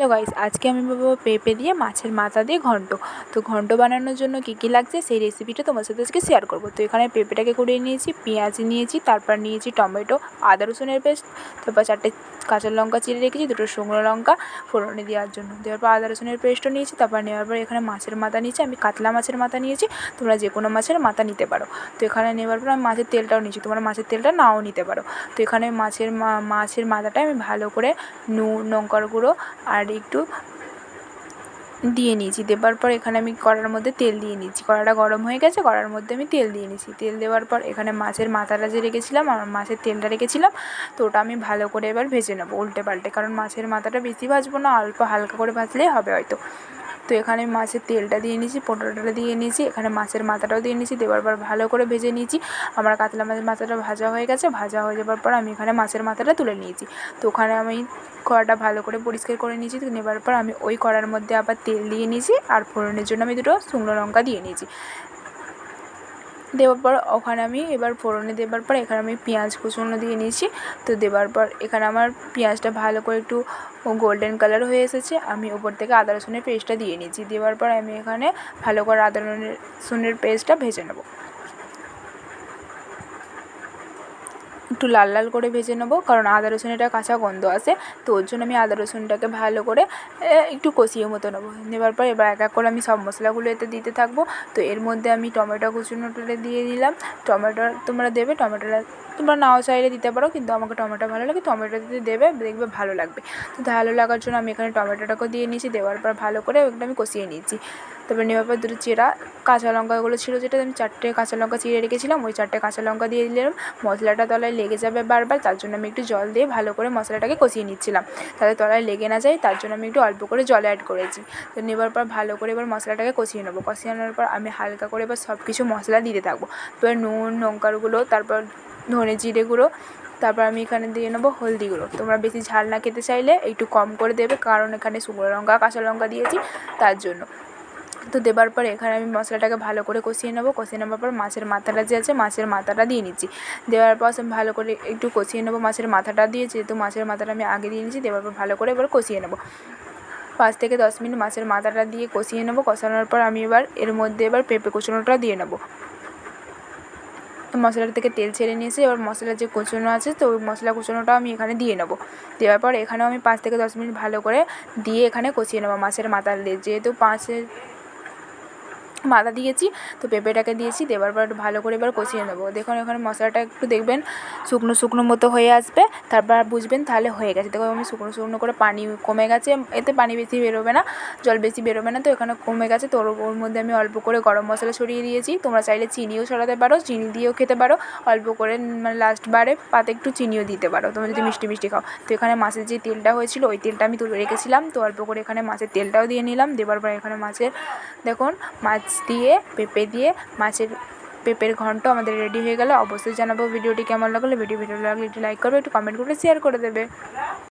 Hello guys আজকে আমি বানাবো পেঁপে দিয়ে মাছের মাথা দিয়ে ঘন্ট। তো ঘন্ট বানানোর জন্য কী কী লাগছে সেই রেসিপিটা তোমার সাথে আজকে শেয়ার করব। তো এখানে পেঁপেটাকে কুড়িয়ে নিয়েছি, পেঁয়াজ নিয়েছি, তারপর নিয়েছি টমেটো, আদা রসুনের পেস্ট তারপর চারটে কাঁচা লঙ্কা চিড়ে রেখেছি, দুটো শুকনো লঙ্কা ফোড়নে দেওয়ার জন্য। দেওয়ার পর আদা রসুনের পেস্টও নিয়েছি, তারপর নেওয়ার পর এখানে মাছের মাথা নিয়েছি, আমি কাতলা মাছের মাথা নিয়েছি, তোমরা যে কোনো মাছের মাথা নিতে পারো। তো এখানে নেওয়ার পর আমি মাছের তেলটাও নিয়েছি, তোমরা মাছের তেলটা নাও নিতে পারো। তো এখানে মাছের মাছের মাথাটা আমি ভালো করে নুন, লঙ্কার গুঁড়ো আর একটু দিয়ে নিয়েছি। দেবার পর এখানে আমি কড়ার মধ্যে তেল দিয়ে নিয়েছি কড়াটা গরম হয়ে গেছে, কড়ার মধ্যে আমি তেল দিয়ে নিয়েছি তেল দেওয়ার পর এখানে মাছের মাথাটা যে রেখেছিলাম, আমার মাছের তেলটা রেখেছিলাম, তো ওটা আমি ভালো করে এবার ভেজে নেব, উল্টে পাল্টে। কারণ মাছের মাথাটা বেশি ভাজবো না, অল্প হালকা করে ভাজলেই হবে হয়তো। তো এখানে মাছের তেলটা দিয়ে নিয়েছি পটোটা দিয়ে নিয়েছি, এখানে মাছের মাথাটাও দিয়ে নিয়েছি, দেওয়ার পর ভালো করে ভেজে নিয়েছি। আমার কাতলা মাছের মাথাটা ভাজা হয়ে গেছে, ভাজা হয়ে যাওয়ার পর আমি এখানে মাছের মাথাটা তুলে নিয়েছি। তো ওখানে আমি কড়াটা ভালো করে পরিষ্কার করে নিয়েছি, তো নেবার পর আমি ওই কড়ার মধ্যে আবার তেল দিয়ে নিয়েছি, আর ফোড়নের জন্য আমি দুটো শুকনো লঙ্কা দিয়ে নিয়েছি। দেওয়ার পর ওখানে আমি এবার ফোড়নে দেবার পর এখানে আমি পেঁয়াজ কুচুনো দিয়ে নিয়েছি। তো দেবার পর এখানে আমার পেঁয়াজটা ভালো করে একটু গোল্ডেন কালার হয়ে এসেছে। আমি ওপর থেকে আদা, রসুনের পেস্টটা দিয়ে নিয়েছি। দেওয়ার পর আমি এখানে ভালো করে আদা রসুনের পেস্টটা ভেজে নেব। একটু লাল লাল করে ভেজে নেব, কারণ আদা রসুন এটা কাঁচা গন্ধ আসে, তো ওর জন্য আমি আদা রসুনটাকে ভালো করে একটু কষিয়ে মতো নেব। নেবার পর এবার এক এক করে আমি সব মশলাগুলো এতে দিতে থাকব। তো এর মধ্যে আমি টমেটো কুচুনোটা দিয়ে দিলাম। টমেটো তোমরা দেবে, টমেটোটা তোমরা নাও চাইলে দিতে পারো, কিন্তু আমাকে টমেটো ভালো লাগে টমেটো দিতে দেবে, দেখবে ভালো লাগবে। তো ভালো লাগার জন্য আমি এখানে টমেটোটাকেও দিয়ে নিয়েছি, দেওয়ার পর ভালো করে ওটা আমি কষিয়ে নিয়েছি। তারপর নেওয়ার পর দুটো চেরা কাঁচা লঙ্কাগুলো ছিল যেটা আমি চারটে কাঁচা লঙ্কা চিড়ে রেখেছিলাম, ওই চারটে কাঁচা লঙ্কা দিয়ে দিলাম। মশলাটা তলায় লেগে যাবে বারবার, তার জন্য আমি একটু জল দিয়ে ভালো করে মশলাটাকে কষিয়ে নিচ্ছিলাম। তাতে তলায় লেগে না যায়, তার জন্য আমি একটু অল্প করে জল অ্যাড করেছি। তো নেবার পর ভালো করে এবার মশলাটাকে কষিয়ে নেব। কষিয়ে নেওয়ার পর আমি হালকা করে এবার সব কিছু মশলা দিতে থাকব। এবার নুন লঙ্কার গুঁড়ো তারপর ধনে জিরে গুঁড়ো, তারপর আমি এখানে দিয়ে নেব হলদি গুঁড়ো। তোমরা বেশি ঝাল না খেতে চাইলে একটু কম করে দেবে, কারণ এখানে শুকনো লঙ্কা, কাঁচা লঙ্কা দিয়েছি তার জন্য। তো দেবার পর এখানে আমি মশলাটাকে ভালো করে কষিয়ে নেব। কষিয়ে নেওয়ার পর মাছের মাথাটা যে আছে, মাছের মাথাটা দিয়ে নিচ্ছি। দেওয়ার পর আমি ভালো করে একটু কষিয়ে নেব, মাছের মাথাটা দিয়ে, যেহেতু মাছের মাথাটা আমি আগে দিয়ে নিচ্ছি দেওয়ার পর ভালো করে এবার কষিয়ে নেব। পাঁচ থেকে দশ মিনিট মাছের মাথাটা দিয়ে কষিয়ে নেব, কষানোর পর আমি এবার এর মধ্যে এবার পেঁপে কুচনোটা দিয়ে নেব। মশলাটা থেকে তেল ছেড়ে নিয়েছি, এবার মশলার যে কুচনো আছে, তো ওই মশলা কুচনোটাও আমি এখানে দিয়ে নেব। দেওয়ার পর এখানেও আমি পাঁচ থেকে দশ মিনিট ভালো করে দিয়ে এখানে কষিয়ে নেব মাছের মাথার দিয়ে যেহেতু পাঁচের মাথা দিয়েছি, তো পেঁপেটাকে দিয়েছি দেওয়ার পর ভালো করে এবার কষিয়ে নেব। দেখুন এখানে মশলাটা একটু দেখবেন শুকনো শুকনো মতো হয়ে আসবে, তারপর বুঝবেন তাহলে হয়ে গেছে। দেখো আমি শুকনো শুকনো করে পানি কমে গেছে, এতে পানি বেশি বেরোবে না, জল বেশি বেরোবে না, তো এখানে কমে গেছে, তো ওর মধ্যে আমি অল্প করে গরম মশলা ছড়িয়ে দিয়েছি। তোমরা চাইলে চিনিও ছড়াতে পারো, চিনি দিয়েও খেতে পারো, অল্প করে মানে লাস্ট বারে পাতে একটু চিনিও দিতে পারো, তোমরা যদি মিষ্টি মিষ্টি খাও। তো এখানে মাছের যে তেলটা হয়েছিল, ওই তেলটা আমি তুলে রেখেছিলাম, তো অল্প করে এখানে মাছের তেলটাও দিয়ে নিলাম দেওয়ার পর এখানে মাছের, দেখুন মাছ দিয়ে, পেঁপে দিয়ে, মাছের পেঁপের ঘন্ট আমাদের রেডি হয়ে গেলে। অবশ্যই জানাব ভিডিওটি কেমন লাগল। ভিডিও ভিডিও লাগলে একটু লাইক করবে, একটু কমেন্ট করে শেয়ার করে দেবে।